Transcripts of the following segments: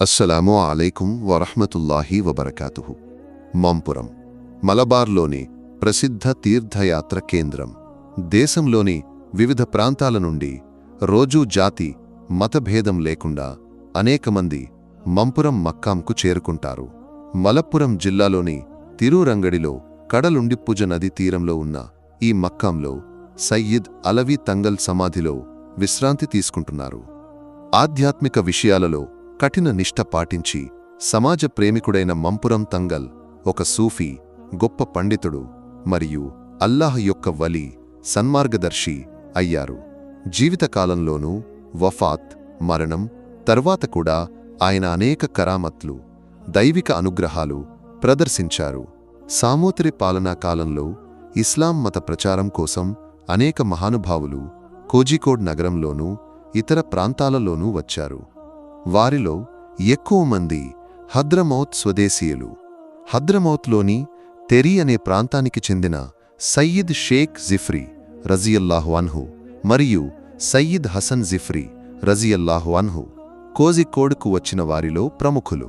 అస్సలాము అలైకుం వరహ్మతుల్లాహి వబర్కాతుహు. మంపురం మలబార్లోని ప్రసిద్ధ తీర్థయాత్ర కేంద్రం. దేశంలోని వివిధ ప్రాంతాల నుండి రోజూ జాతి మతభేదం లేకుండా అనేక మంది మంపురం మక్కాంకు చేరుకుంటారు. మలప్పురం జిల్లాలోని తిరురంగడిలో కడలుండిప్పుజ నది తీరంలో ఉన్న ఈ మక్కాంలో సయ్యిద్ అలవి తంగల్ సమాధిలో విశ్రాంతి తీసుకుంటున్నారు. ఆధ్యాత్మిక విషయాలలో కఠిన నిష్ఠ పాటించి సమాజ ప్రేమికుడైన మంపురం తంగల్ ఒక సూఫీ గొప్ప పండితుడు మరియు అల్లాహ్ యొక్క వలి సన్మార్గదర్శి అయ్యారు. జీవితకాలంలోనూ వఫాత్ మరణం తర్వాత కూడా ఆయన అనేక కరామత్లు దైవిక అనుగ్రహాలు ప్రదర్శించారు. సామోత్రి పాలనా కాలంలో ఇస్లాం మత ప్రచారం కోసం అనేక మహానుభావులు కోజికోడ్ నగరంలోనూ ఇతర ప్రాంతాలలోనూ వచ్చారు. వారిలో ఎక్కువ మంది హద్రమౌత్ స్వదేశీయులు. హద్రమౌత్లోని తెరి అనే ప్రాంతానికి చెందిన సయ్యిద్ షేక్ జిఫ్రీ రజియల్లాహు అన్హు మరియు సయ్యిద్ హసన్ జిఫ్రీ రజియల్లాహు అన్హు కోజికోడ్కు వచ్చిన వారిలో ప్రముఖులు.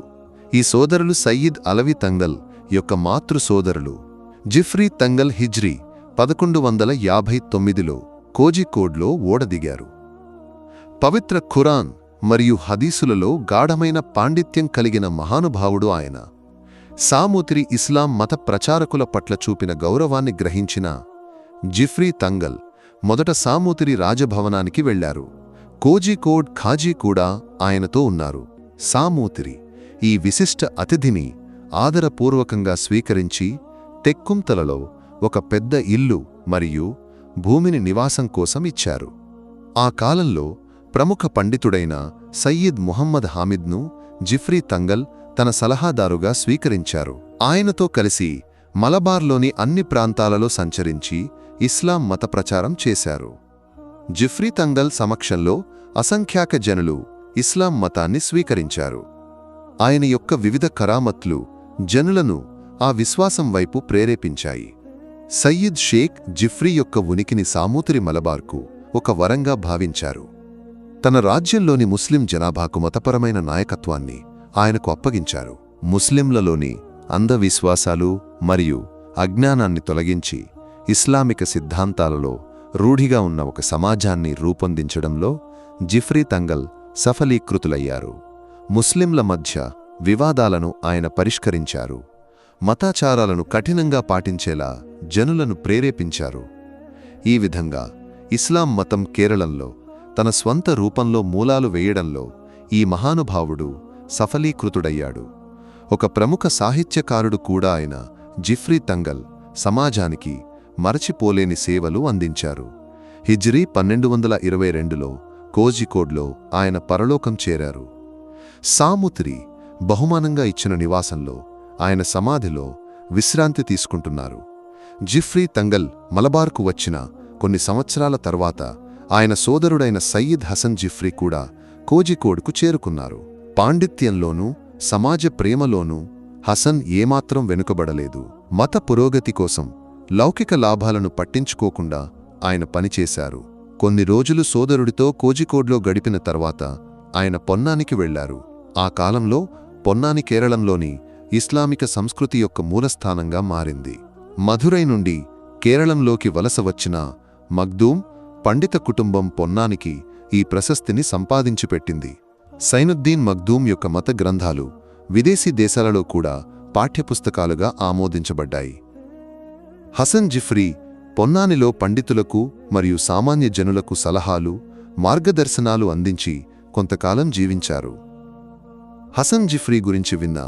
ఈ సోదరులు సయ్యిద్ అలవి తంగల్ యొక్క మాతృ సోదరులు. జిఫ్రీ తంగల్ హిజ్రీ పదకొండు వందల యాభై తొమ్మిదిలో కోజికోడ్లో ఓడదిగారు. పవిత్ర ఖురాన్ మరియు హదీసులలో గాఢమైన పాండిత్యం కలిగిన మహానుభావుడు ఆయన. సామూతిరి ఇస్లాం మత ప్రచారకుల పట్ల చూపిన గౌరవాన్ని గ్రహించిన జిఫ్రీ తంగల్ మొదట సామూతిరి రాజభవనానికి వెళ్ళారు కోజికోడ్ ఖాజీ కూడా ఆయనతో ఉన్నారు. సామూతిరి ఈ విశిష్ట అతిథిని ఆదరపూర్వకంగా స్వీకరించి తెక్కుంతలలో ఒక పెద్ద ఇల్లు మరియు భూమిని నివాసం కోసం ఇచ్చారు. ఆ కాలంలో ప్రముఖ పండితుడైన సయ్యిద్ ముహమ్మద్ హామిద్ను జిఫ్రీ తంగల్ తన సలహాదారుగా స్వీకరించారు. ఆయనతో కలిసి మలబార్లోని అన్ని ప్రాంతాలలో సంచరించి ఇస్లాం మత ప్రచారం చేశారు. జిఫ్రీ తంగల్ సమక్షంలో అసంఖ్యాక జనులు ఇస్లాం మతాన్ని స్వీకరించారు. ఆయన యొక్క వివిధ కరామత్లు జనులను ఆ విశ్వాసం వైపు ప్రేరేపించాయి. సయ్యిద్ షేక్ జిఫ్రీ యొక్క ఉనికిని సామూతిరి మలబార్కు ఒక వరంగా భావించారు. తన రాజ్యంలోని ముస్లిం జనాభాకు మతపరమైన నాయకత్వాన్ని ఆయనకు అప్పగించారు. ముస్లింలలోని అంధవిశ్వాసాలు మరియు అజ్ఞానాన్ని తొలగించి ఇస్లామిక సిద్ధాంతాలలో రూఢిగా ఉన్న ఒక సమాజాన్ని రూపొందించడంలో జిఫ్రీ తంగల్ సఫలీకృతులయ్యారు. ముస్లింల మధ్య వివాదాలను ఆయన పరిష్కరించారు. మతాచారాలను కఠినంగా పాటించేలా జనులను ప్రేరేపించారు. ఈ విధంగా ఇస్లాం మతం కేరళంలో తన స్వంత రూపంలో మూలాలు వేయడంలో ఈ మహానుభావుడు సఫలీకృతుడయ్యాడు. ఒక ప్రముఖ సాహిత్యకారుడు కూడా ఆయన జిఫ్రీ తంగల్ సమాజానికి మరచిపోలేని సేవలు అందించారు. హిజ్రీ పన్నెండు వందల ఇరవై రెండులో కోజికోడ్లో ఆయన పరలోకం చేరారు. సాముత్రి బహుమానంగా ఇచ్చిన నివాసంలో ఆయన సమాధిలో విశ్రాంతి తీసుకుంటున్నారు. జిఫ్రీ తంగల్ మలబార్కు వచ్చిన కొన్ని సంవత్సరాల తర్వాత ఆయన సోదరుడైన సయ్యద్ హసన్ జిఫ్రీ కూడా కోజికోడ్కు చేరుకున్నారు. పాండిత్యంలోనూ సమాజ ప్రేమలోనూ హసన్ ఏమాత్రం వెనుకబడలేదు. మత పురోగతి కోసం లౌకిక లాభాలను పట్టించుకోకుండా ఆయన పనిచేశారు. కొన్ని రోజులు సోదరుడితో కోజికోడ్లో గడిపిన తర్వాత ఆయన పొన్నానికి వెళ్ళారు ఆ కాలంలో పొన్నాని కేరళంలోని ఇస్లామిక సంస్కృతి యొక్క మూలస్థానంగా మారింది. మధురై నుండి కేరళంలోకి వలస వచ్చిన మగ్దూమ్ పండిత కుటుంబం పొన్నానికి ఈ ప్రశస్తిని సంపాదించిపెట్టింది. సైనుద్దీన్ మగ్దూం యొక్క మత గ్రంథాలు విదేశీ దేశాలలో కూడా పాఠ్యపుస్తకాలుగా ఆమోదించబడ్డాయి. హసన్ జిఫ్రీ పొన్నానిలో పండితులకు మరియు సామాన్య జనులకు సలహాలు మార్గదర్శనాలు అందించి కొంతకాలం జీవించారు. హసన్ జిఫ్రీ గురించి విన్న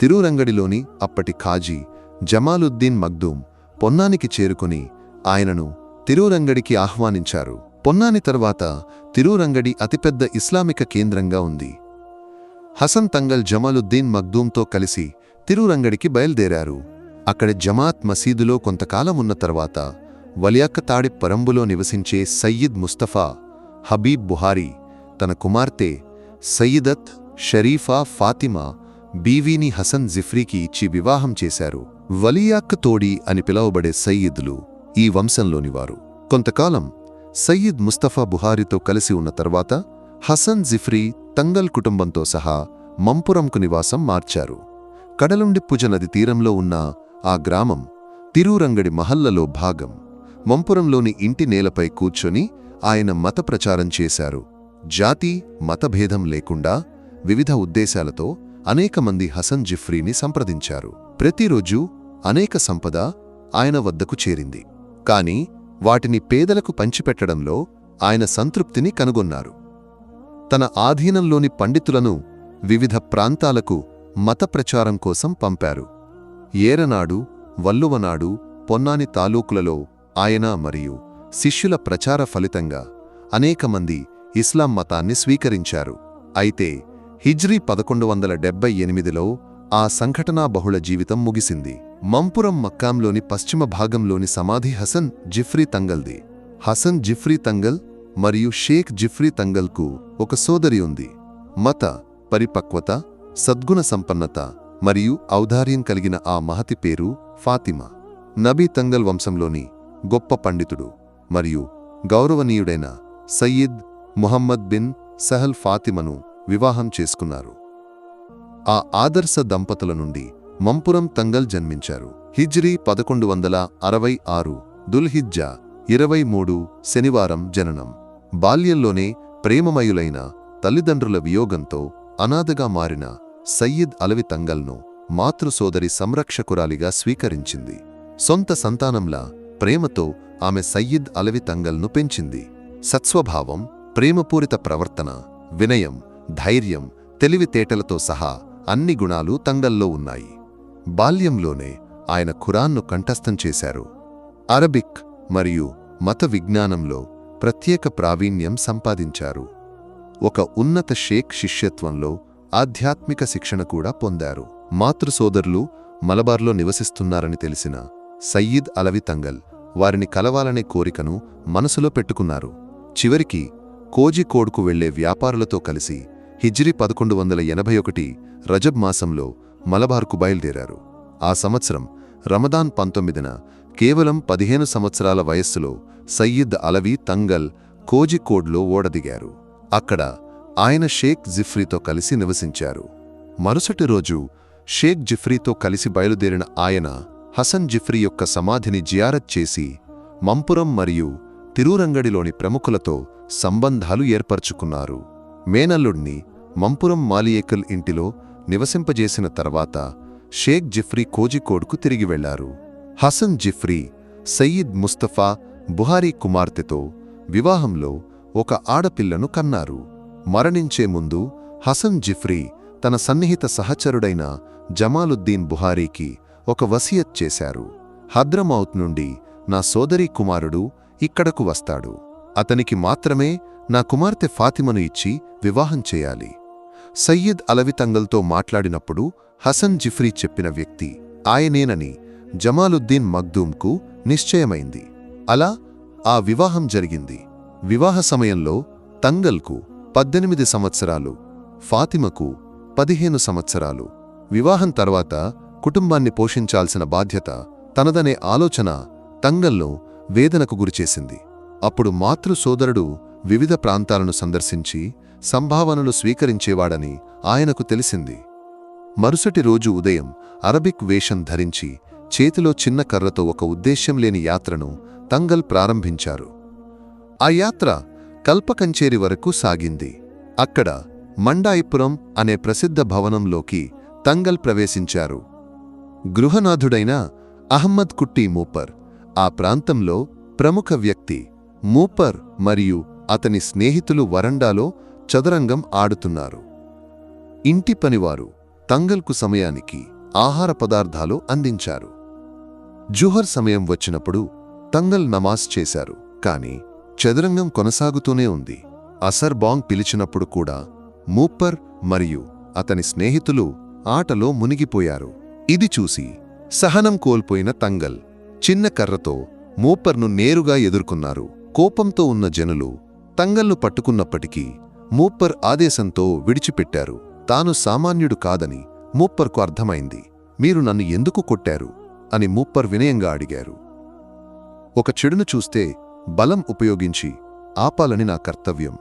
తిరురంగడిలోని అప్పటి ఖాజీ జమాలుద్దీన్ మగ్దూం పొన్నానికి చేరుకుని ఆయనను తిరురంగడికి ఆహ్వానించారు. పొన్నాని తర్వాత తిరురంగడి అతిపెద్ద ఇస్లామిక కేంద్రంగా ఉంది. హసన్ తంగల్ జమాలుద్దీన్ మగ్దూంతో కలిసి తిరురంగడికి బయలుదేరారు. అక్కడ జమాత్ మసీదులో కొంతకాలం ఉన్న తర్వాత వలియాక్క తాడి పరంబులో నివసించే సయ్యిద్ ముస్తఫా హబీబ్ బుహారీ తన కుమార్తె సయ్యిదత్ షరీఫా ఫాతిమా బీవీని హసన్ జిఫ్రీకి ఇచ్చి వివాహం చేశారు. వలియాక్ తోడి అని పిలువబడే సయ్యిద్లు ఈ వంశంలోనివారు కొంతకాలం సయ్యద్ ముస్తఫా బుహారితో కలిసి ఉన్న తర్వాత హసన్ జిఫ్రీ తంగల్ కుటుంబంతో సహా మంపురంకు నివాసం మార్చారు. కడలుండిప్పుజ నది తీరంలో ఉన్న ఆ గ్రామం తిరూరంగడి మహల్లలో భాగం. మంపురంలోని ఇంటి నేలపై కూర్చొని ఆయన మత ప్రచారం చేశారు. జాతి మతభేదం లేకుండా వివిధ ఉద్దేశాలతో అనేక మంది హసన్ జిఫ్రీని సంప్రదించారు. ప్రతిరోజు అనేక సంపద ఆయన వద్దకు చేరింది. కాని వాటిని పేదలకు పంచిపెట్టడంలో ఆయన సంతృప్తిని కనుగొన్నారు. తన ఆధీనంలోని పండితులను వివిధ ప్రాంతాలకు మత ప్రచారం కోసం పంపారు. ఏరనాడు వల్లువనాడు పొన్నాని తాలూకులలో ఆయన మరియు శిష్యుల ప్రచార ఫలితంగా అనేకమంది ఇస్లాం మతాన్ని స్వీకరించారు. అయితే హిజ్రీ పదకొండు వందల డెబ్బై ఎనిమిదిలో ఆ సంఘటనా బహుళ జీవితం ముగిసింది. మంపురం మక్కాంలోని పశ్చిమ భాగంలోని సమాధి హసన్ జిఫ్రీ తంగల్ది. హసన్ జిఫ్రీ తంగల్ మరియు షేక్ జిఫ్రీ తంగల్కు ఒక సోదరి ఉంది. మత పరిపక్వత సద్గుణ సంపన్నత మరియు ఔదార్యం కలిగిన ఆ మహతి పేరు ఫాతిమా. నబీ తంగల్ వంశంలోని గొప్ప పండితుడు మరియు గౌరవనీయుడైన సయ్యిద్ ముహమ్మద్ బిన్ సహల్ ఫాతిమను వివాహం చేసుకున్నారు. ఆ ఆదర్శ దంపతుల నుండి మంపురం తంగల్ జన్మించారు. హిజ్రీ పదకొండు వందల అరవై ఆరు దుల్హిజ్జా ఇరవై మూడు శనివారం జననం. బాల్యంలోనే ప్రేమమయులైన తల్లిదండ్రుల వియోగంతో అనాథగా మారిన సయ్యిద్ అలవి తంగల్ను మాతృసోదరి సంరక్షకురాలిగా స్వీకరించింది. సొంత సంతానంలా ప్రేమతో ఆమె సయ్యిద్ అలవి తంగల్ను పెంచింది. సత్స్వభావం ప్రేమపూరిత ప్రవర్తన వినయం ధైర్యం తెలివితేటలతో సహా అన్ని గుణాలు తంగల్లో ఉన్నాయి. బాల్యంలోనే ఆయన ఖురాన్ను కంఠస్థం చేశారు. అరబిక్ మరియు మత విజ్ఞానంలో ప్రత్యేక ప్రావీణ్యం సంపాదించారు. ఒక ఉన్నత షేక్ శిష్యత్వంలో ఆధ్యాత్మిక శిక్షణ కూడా పొందారు. మాతృసోదరులు మలబార్లో నివసిస్తున్నారని తెలిసిన సయ్యిద్ అలవి తంగల్ వారిని కలవాలనే కోరికను మనసులో పెట్టుకున్నారు. చివరికి కోజికోడ్కు వెళ్ళే వ్యాపారులతో కలిసి హిజ్రీ పదకొండు వందల ఎనభై ఒకటి రజబ్ మాసంలో మలబార్కు బయలుదేరారు. ఆ సంవత్సరం రమదాన్ పంతొమ్మిదిన కేవలం పదిహేను సంవత్సరాల వయస్సులో సయ్యిద్ అలవి తంగల్ కోజికోడ్లో ఓడదిగారు. అక్కడ ఆయన షేక్ జిఫ్రీతో కలిసి నివసించారు. మరుసటి రోజు షేక్ జిఫ్రీతో కలిసి బయలుదేరిన ఆయన హసన్ జిఫ్రీ యొక్క సమాధిని జియారత్ చేసి మంపురం మరియు తిరూరంగడిలోని ప్రముఖులతో సంబంధాలు ఏర్పరచుకున్నారు. మేనల్లుడిని మంపురం మాలియేకల్ ఇంటిలో నివసింపజేసిన తర్వాత షేక్ జిఫ్రీ కోజికోడ్కు తిరిగి వెళ్ళారు హసన్ జిఫ్రీ సయీద్ ముస్తఫా బుహారీ కుమార్తెతో వివాహంలో ఒక ఆడపిల్లను కన్నారు. మరణించే ముందు హసన్ జిఫ్రీ తన సన్నిహిత సహచరుడైన జమాలుద్దీన్ బుహారీకి ఒక వసియత్ చేశారు. హద్రమౌత్ నుండి నా సోదరీ కుమారుడు ఇక్కడకు వస్తాడు. అతనికి మాత్రమే నా కుమార్తె ఫాతిమను ఇచ్చి వివాహం చేయాలి. సయ్యద్ అలవితంగల్తో మాట్లాడినప్పుడు హసన్ జిఫ్రీ చెప్పిన వ్యక్తి ఆయనేనని జమాలుద్దీన్ మగ్దూంకు నిశ్చయమైంది. అలా ఆ వివాహం జరిగింది. వివాహ సమయంలో తంగల్కు పద్దెనిమిది సంవత్సరాలు ఫాతిమకు పదిహేను సంవత్సరాలు. వివాహం తర్వాత కుటుంబాన్ని పోషించాల్సిన బాధ్యత తనదనే ఆలోచన తంగల్లో వేదనకు గురిచేసింది. అప్పుడు మాతృ సోదరుడు వివిధ ప్రాంతాలను సందర్శించి సంభావనలు స్వీకరించేవాడని ఆయనకు తెలిసింది. మరుసటి రోజు ఉదయం అరబిక్ వేషం ధరించి చేతిలో చిన్న కర్రతో ఒక ఉద్దేశ్యం లేని యాత్రను తంగల్ ప్రారంభించారు. ఆ యాత్ర కల్పకంచేరి వరకు సాగింది. అక్కడ మండాయిపురం అనే ప్రసిద్ధ భవనంలోకి తంగల్ ప్రవేశించారు. గృహనాథుడైన అహ్మద్ కుట్టి మూపర్ ఆ ప్రాంతంలో ప్రముఖ వ్యక్తి మూపర్ మరియు అతని స్నేహితులు వరండాలో చదరంగం ఆడుతున్నారు. ఇంటి పనివారు తంగల్కు సమయానికి ఆహార పదార్థాలు అందించారు. జుహర్ సమయం వచ్చినప్పుడు తంగల్ నమాజ్ చేశారు కాని చదరంగం కొనసాగుతూనే ఉంది. అసర్ బాంగ్ పిలిచినప్పుడు కూడా మూప్పర్ మరియు అతని స్నేహితులు ఆటలో మునిగిపోయారు. ఇది చూసి సహనం కోల్పోయిన తంగల్ చిన్న కర్రతో మూపర్ను నేరుగా ఎదుర్కొన్నారు. కోపంతో ఉన్న జనులు తంగల్ను పట్టుకున్నప్పటికీ మూప్పర్ ఆదేశంతో విడిచిపెట్టారు. తాను సామాన్యుడు కాదని మూప్పర్కు అర్థమైంది. మీరు నన్ను ఎందుకు కొట్టారు? అని మూప్పర్ వినయంగా అడిగారు. ఒక చెడును చూస్తే బలం ఉపయోగించి ఆపాలని నా కర్తవ్యం.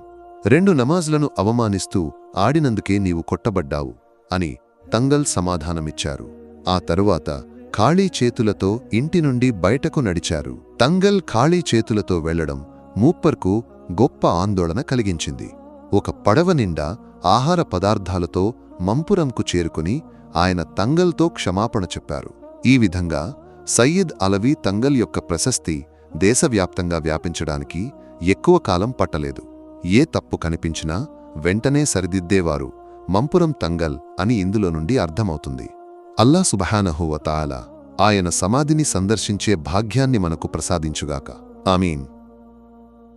రెండు నమాజ్లను అవమానిస్తూ ఆడినందుకే నీవు కొట్టబడ్డావు అని తంగల్ సమాధానమిచ్చారు. ఆ తరువాత ఖాళీ చేతులతో ఇంటి నుండి బయటకు నడిచారు. తంగల్ ఖాళీ చేతులతో వెళ్ళడం మూప్పర్కు గొప్ప ఆందోళన కలిగించింది. ఒక పడవ నిండా ఆహార పదార్థాలతో మంపురంకు చేరుకుని ఆయన తంగల్తో క్షమాపణ చెప్పారు. ఈ విధంగా సయ్యద్ అలవీ తంగల్ యొక్క ప్రశస్తి దేశవ్యాప్తంగా వ్యాపించడానికి ఎక్కువ కాలం పట్టలేదు. ఏ తప్పు కనిపించినా వెంటనే సరిదిద్దేవారు మంపురం తంగల్ అని ఇందులో నుండి అర్థమవుతుంది. అల్లా సుబహానహువతాల ఆయన సమాధిని సందర్శించే భాగ్యాన్ని మనకు ప్రసాదించుగాక. ఆమీన్.